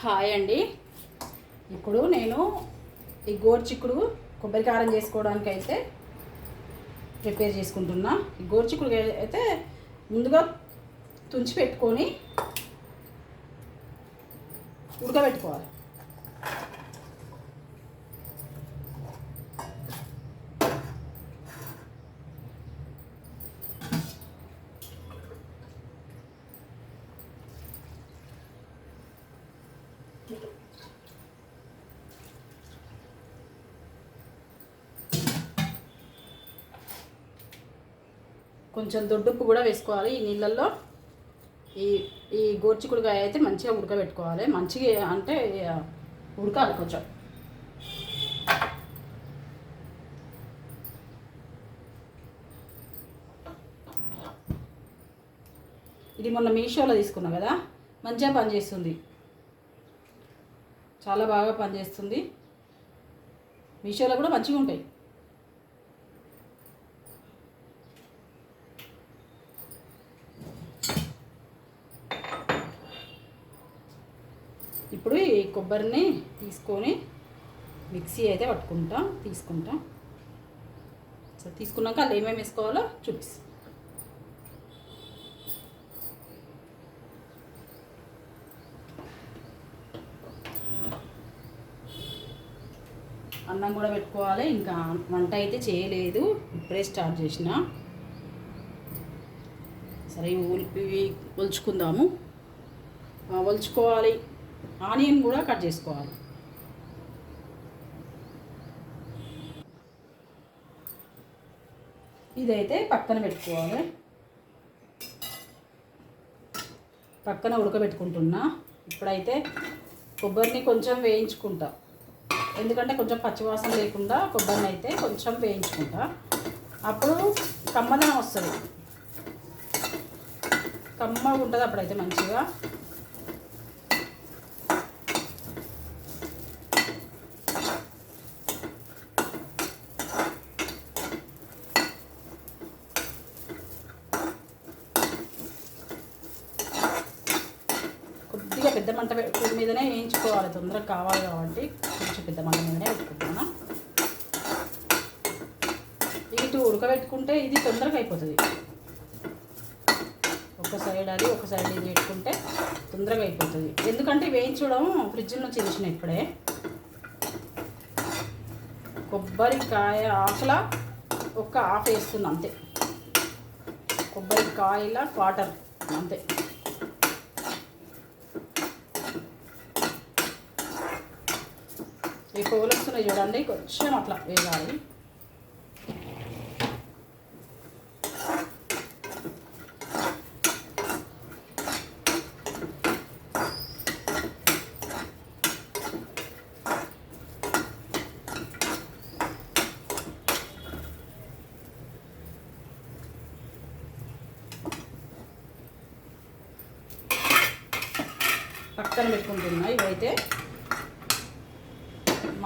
Hi అండి. ఇప్పుడు నేను ఈ గోర్చిక్కుడు కొబ్బరి కారం చేసుకోవడానికి అయితే ప్రిపేర్ చేసుకుంటున్నా. ఈ గోర్చిక్కుడు అయితే ముందుగా తుంచి పెట్టుకొని ఉడకబెట్టుకోవాలి. కొంచెం దొడ్డుప్పు కూడా వేసుకోవాలి. ఈ నీళ్ళల్లో ఈ ఈ గోర్చికుడుకాయ అయితే మంచిగా ఉడకబెట్టుకోవాలి. మంచిగా అంటే ఉడకాలి కొంచెం. ఇది మొన్న మీషోలో తీసుకున్నా కదా? మంచిగా పనిచేస్తుంది. చాలా బాగా పనిచేస్తుంది. మీషోలో కూడా మంచిగా ఉంటాయి ఇప్పుడు ఈ కొబ్బరిని తీసుకొని మిక్సీ అయితే పట్టుకుంటాం తీసుకుంటాం. సో తీసుకున్నాక అందులో ఏమేమి వేసుకోవాలో చూపిస్తాం. అన్నం కూడా పెట్టుకోవాలి ఇంకా వంట అయితే చేయలేదు ఇప్పుడే స్టార్ట్ చేసిన. సరే ఇవి ఒలుచుకుందాము ఒలుచుకోవాలి ఆనియన్ కూడా కట్ చేసుకోవాలి. ఇదైతే పక్కన పెట్టుకోవాలి. పక్కన ఉడకబెట్టుకుంటున్నా. ఇప్పుడైతే కొబ్బరిని కొంచెం వేయించుకుంటా. ఎందుకంటే కొంచెం పచ్చివాసన లేకుండా కొబ్బరిని అయితే కొంచెం వేయించుకుంటా. అప్పుడు కమ్మదనం వస్తుంది. కమ్మగా ఉంటుంది అప్పుడైతే మంచిగా కొద్దిగా పెద్ద మంట పె- మీదనే వేయించుకోవాలి కావాలి కాబట్టి కొంచెం పెద్ద మంట మీదనే పెట్టుకుంటున్నా ఇటు ఉడకబెట్టుకుంటే ఇది తొందరగా అయిపోతుంది. ఒక సైడ్ అది ఒక సైడ్ ఇది పెట్టుకుంటే తొందరగా అయిపోతుంది. ఎందుకంటే వేయించడం ఫ్రిడ్జ్ నుంచి తీసిన ఇప్పుడే. కొబ్బరికాయ ఆకుల ఒక్క ఆఫ్ వేస్తుంది అంతే. కొబ్బరికాయల క్వార్టర్ అంతే. ఈ పువ్వులు వస్తున్నాయి చూడండి కొంచెం అట్లా వేయాలి. పక్కన పెట్టుకుంటున్నాయి ఇవైతే.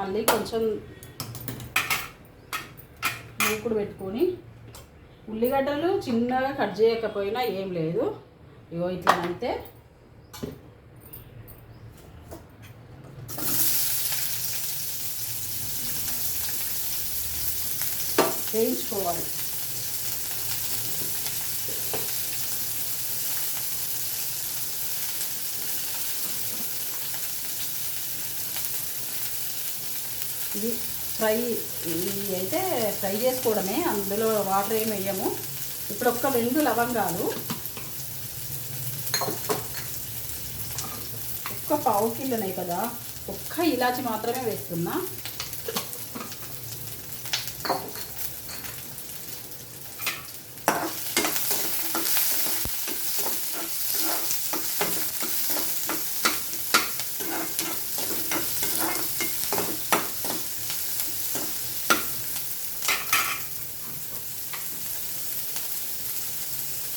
మళ్ళీ కొంచెం మూకుడు పెట్టుకొని ఉల్లిగడ్డలు చిన్నగా కట్ చేయకపోయినా ఏం లేదు. ఇగో ఇట్లనైతే. వేయించుకోవాలి. ఇది ఫ్రై అయితే ఫ్రై చేసుకోవడమే. అందులో వాటర్ ఏమి వేయము. ఇప్పుడు ఒక్క రెండు లవంగాలు. ఒక్క పావు కిలోనే కదా. ఒక్క ఇలాచి మాత్రమే వేస్తున్నా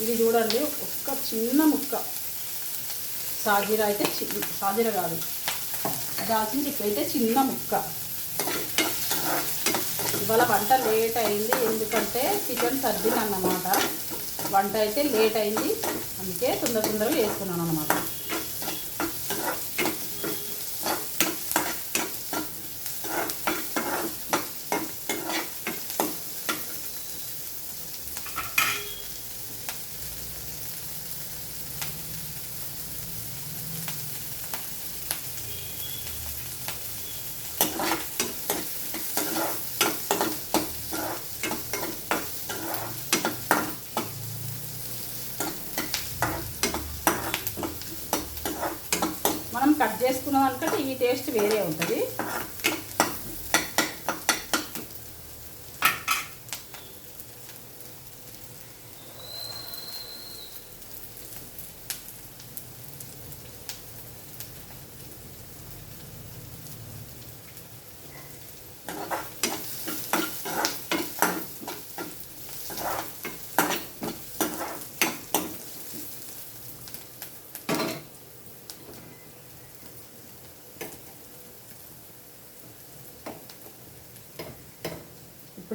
ఇది చూడండి ఒక్క చిన్న ముక్క. సాజీర అయితే చి- సాజీరా కాదు. దాల్చిన చెక్క అయితే చిన్న ముక్క. ఇవాళ వంట లేట్ అయింది ఎందుకంటే చికెన్ సర్దిన అన్నమాట వంట అయితే లేట్ అయింది అందుకే తొందర తొందరగా వేసుకున్నాను అన్నమాట కట్ చేసుకున్నాం దానికంటే ఈ టేస్ట్ వేరే ఉంటుంది.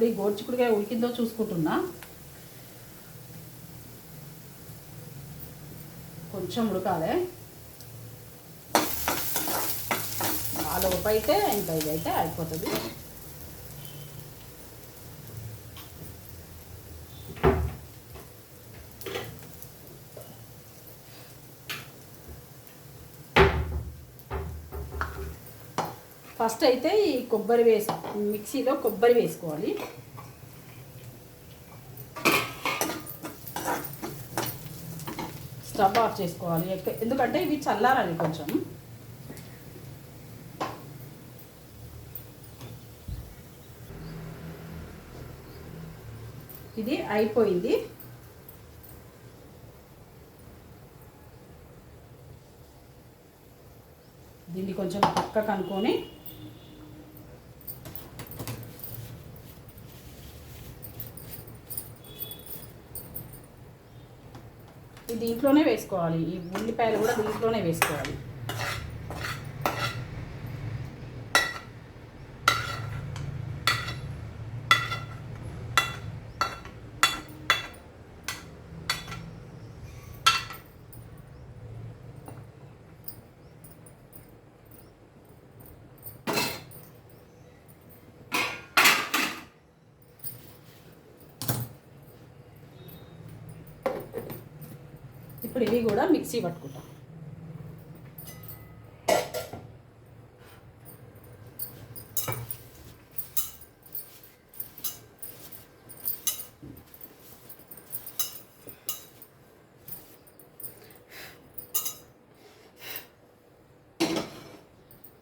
ఇప్పుడు ఈ గోడ్చికుడికాయ ఉడికిందో చూసుకుంటున్నా. కొంచెం ఉడకాలి. ఆ లోపు అయితే ఇంకా ఇదైతే అయిపోతుంది. ఫస్ట్ అయితే ఈ కొబ్బరి వేసు మిక్సీలో కొబ్బరి వేసుకోవాలి. స్టవ్ ఆఫ్ చేసుకోవాలి. ఎందుకంటే ఇవి చల్లారాలి కొంచెం. ఇది అయిపోయింది. దీన్ని కొంచెం పక్కకు అనుకొని దీంట్లోనే వేసుకోవాలి. ఈ ఉల్లిపాయలు కూడా దీంట్లోనే వేసుకోవాలి. ఇప్పుడు ఇవి కూడా మిక్సీ పట్టుకుంటాం.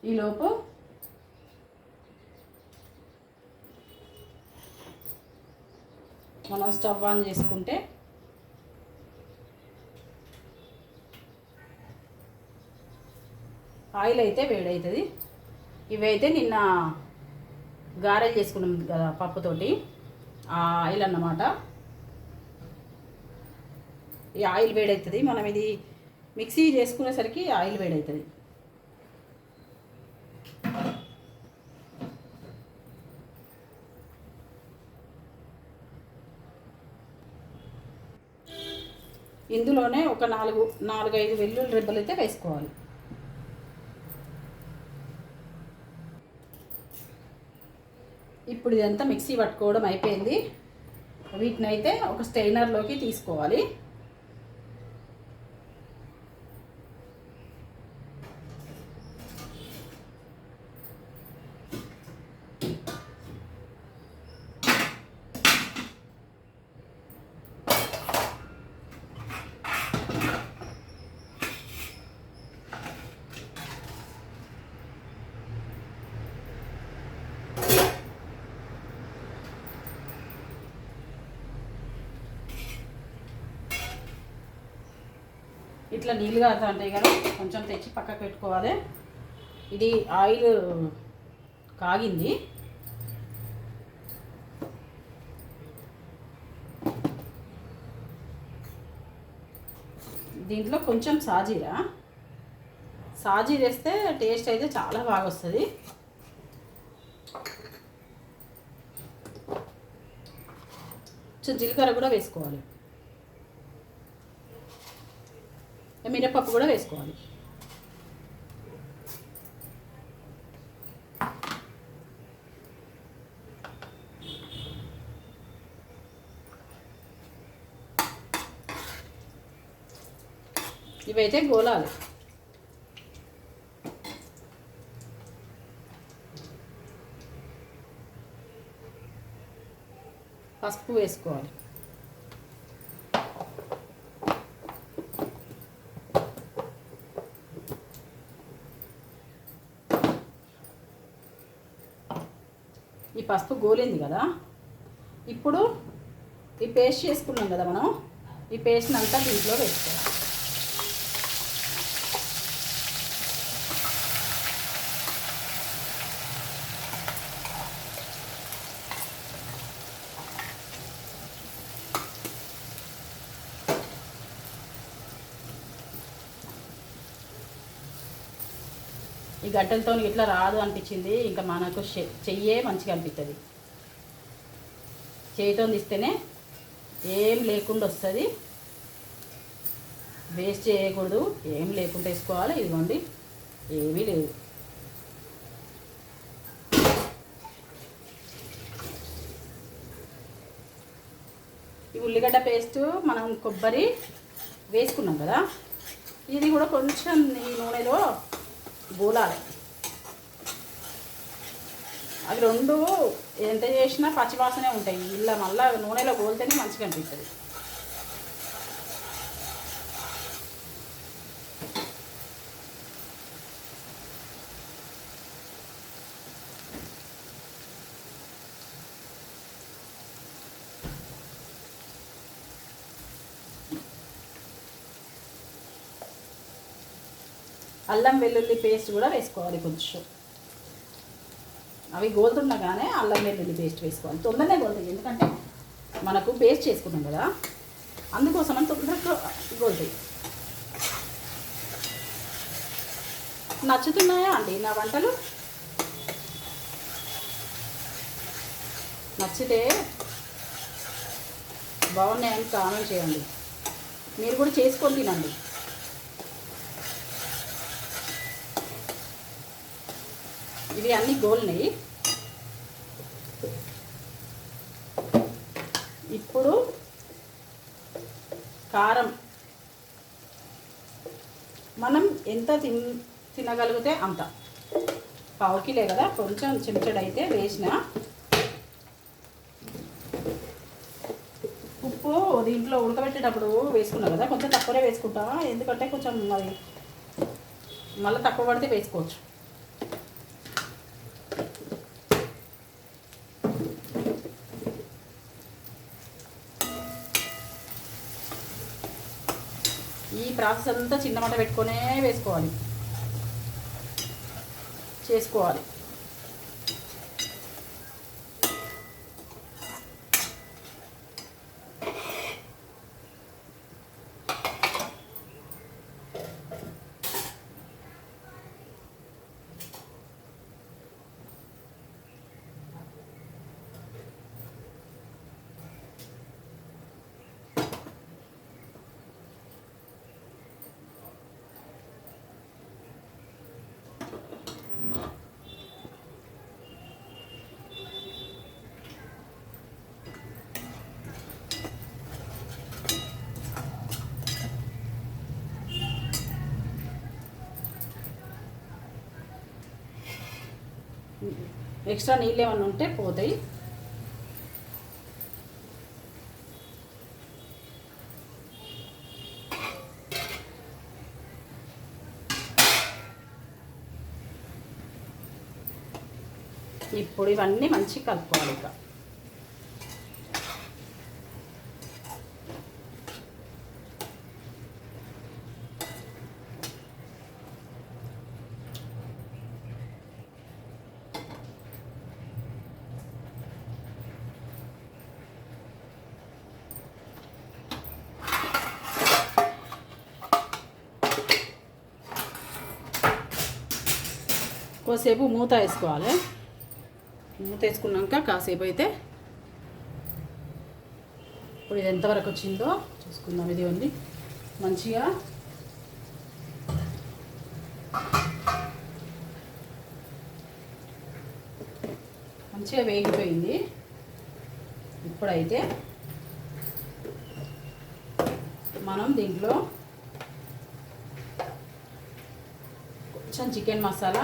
ఈలోపు మనం స్టవ్ ఆన్ చేసుకుంటే ఆయిల్ అయితే వేడవుతుంది ఇవైతే నిన్న గారెలు చేసుకున్నాం కదా పప్పుతోటి. ఆ ఆయిల్ అన్నమాట. ఈ ఆయిల్ వేడవుతుంది మనం ఇది మిక్సీ చేసుకునేసరికి ఆయిల్ వేడవుతుంది ఇందులోనే ఒక నాలుగు నాలుగైదు వెల్లుల్లి రెబ్బలు అయితే వేసుకోవాలి. ఇప్పుడు ఇదంతా మిక్సీ పట్టుకోవడం అయిపోయింది. వీటిని అయితే ఒక స్టెయినర్లోకి తీసుకోవాలి. ఇట్లా నీళ్ళు కారుతా ఉంటాయి కదా కొంచెం తెచ్చి పక్కకు పెట్టుకోవాలి. ఇది ఆయిల్ కాగింది. దీంట్లో కొంచెం సాజీరా. సాజీ వేస్తే టేస్ట్ అయితే చాలా బాగా వస్తుంది. కొంచెం జీలకర్ర కూడా వేసుకోవాలి. మినపప్పు కూడా వేసుకోవాలి. ఇవైతే గోలాలు. పసుపు వేసుకోవాలి. పసుపు గోలింది కదా. ఇప్పుడు ఈ పేస్ట్ చేసుకున్నాం కదా మనం. ఈ పేస్ట్ని అంతా దీంట్లో వేసుకోవాలి. ఈ గడ్డలతో ఇట్లా రాదు అనిపించింది. ఇంకా మనకు చె- చెయ్యే మంచిగా అనిపిస్తుంది చేయితో తీస్తేనే ఏం లేకుండా వస్తుంది. వేస్ట్ చేయకూడదు. ఏం లేకుండా వేసుకోవాలి. ఇదిగోండి. ఏమీ లేదు. ఈ ఉల్లిగడ్డ పేస్ట్ మనం కొబ్బరి వేసుకున్నాం కదా. ఇది కూడా కొంచెం ఈ నూనెలో బూలాలి. అవి రెండు ఎంత చేసినా పచ్చివాసనే ఉంటాయి. ఇలా మళ్ళీ నూనెలో గోలితేనే మంచిగా అనిపిస్తుంది. అల్లం వెల్లుల్లి పేస్ట్ కూడా వేసుకోవాలి కొంచెం. అవి గోల్తుండగానే అల్లం వెల్లుల్లి పేస్ట్ వేసుకోవాలి. తొందరనే గోల్తాయి ఎందుకంటే మనకు పేస్ట్ చేసుకున్నాం కదా. అందుకోసం అని తొందరగా గోల్తాయి. నచ్చుతున్నాయా అండి నా వంటలు? నచ్చితే బాగున్నాయని కామెంట్ చేయండి. మీరు కూడా చేసుకొని తినండి. ఇవి అన్ని గోల్నాయి ఇప్పుడు కారం. మనం ఎంత తిన్ తినగలిగితే అంత. పావు కిలో కదా కొంచెం చెంచడైతే వేసిన ఉప్పు దీంట్లో ఉడకబెట్టేటప్పుడు వేసుకున్నా కదా కొంచెం తక్కువనే వేసుకుంటా. ఎందుకంటే కొంచెం మరి మళ్ళీ తక్కువ పడితే వేసుకోవచ్చు. ఈ ప్రాసెస్ అంతా చిన్న మంట పెట్టుకొనే వేసుకోవాలి. చేసుకోవాలి. ఎక్స్ట్రా నీళ్ళు ఏమైనా ఉంటే పోతాయి. ఇప్పుడు ఇవన్నీ మంచిగా కలుపుకోవాలి ఇక. కొద్దిసేపు మూత వేసుకోవాలి. మూత వేసుకున్నాక కాసేపు అయితే ఇప్పుడు ఇది ఎంతవరకు వచ్చిందో చూసుకుందాం. ఇది ఉంది. మంచిగా మంచిగా వేగిపోయింది. ఇప్పుడైతే మనం దీంట్లో కొంచెం చికెన్ మసాలా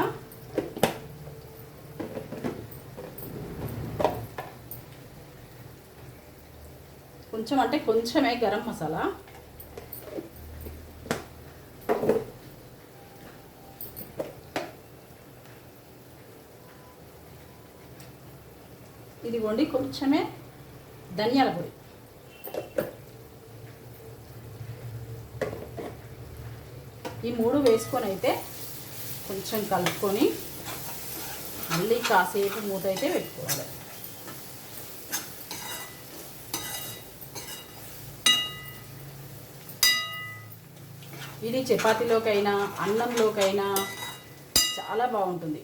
కొంచెం అంటే కొంచెమే గరం మసాలా. ఇదిగోండి కొంచెమే ధనియాల పొడి. ఈ మూడు వేసుకొని అయితే కొంచెం కలుపుకొని మళ్ళీ కాసేపు మూత అయితే పెట్టుకోవాలి. ఇది చపాతీలోకైనా అన్నంలోకైనా చాలా బాగుంటుంది.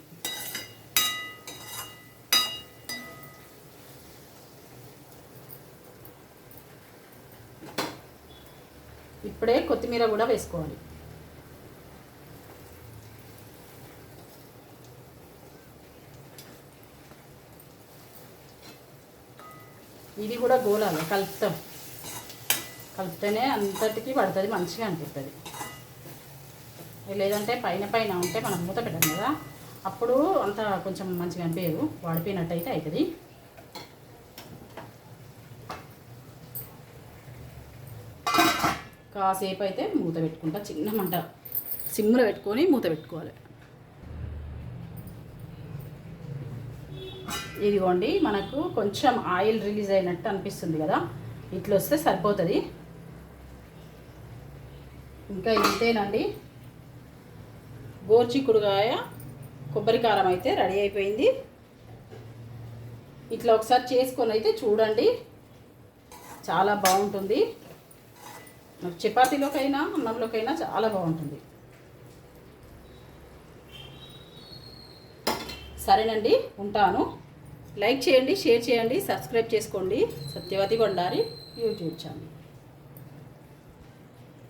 ఇప్పుడే కొత్తిమీర కూడా వేసుకోవాలి. ఇది కూడా గోలాలి కలుపుతాం. కలిపితేనే అంతటికి పడుతుంది మంచిగా అనిపిస్తుంది. లేదంటే పైన పైన ఉంటే మనం మూత పెట్టాం కదా అప్పుడు అంత కొంచెం మంచిగా అనిపించదు. వాడిపోయినట్టు అయితే అవుతుంది కాసేపు అయితే మూత పెట్టుకుంటా చిన్న మంట. సిమ్లో పెట్టుకొని మూత పెట్టుకోవాలి. ఇదిగోండి మనకు కొంచెం ఆయిల్ రిలీజ్ అయినట్టు అనిపిస్తుంది కదా ఇట్లా వస్తే సరిపోతుంది. ఇంకా ఇంతేనండి. గోర్చిక్కుడుగాయ కొబ్బరి కారం అయితే రెడీ అయిపోయింది. ఇట్లా ఒకసారి చేసుకొని అయితే చూడండి. చాలా బాగుంటుంది. చపాతీలోకైనా అన్నంలోకైనా చాలా బాగుంటుంది. సరేనండి ఉంటాను. లైక్ చేయండి షేర్ చేయండి సబ్స్క్రైబ్ చేసుకోండి. Satyavati Bandari YouTube channel.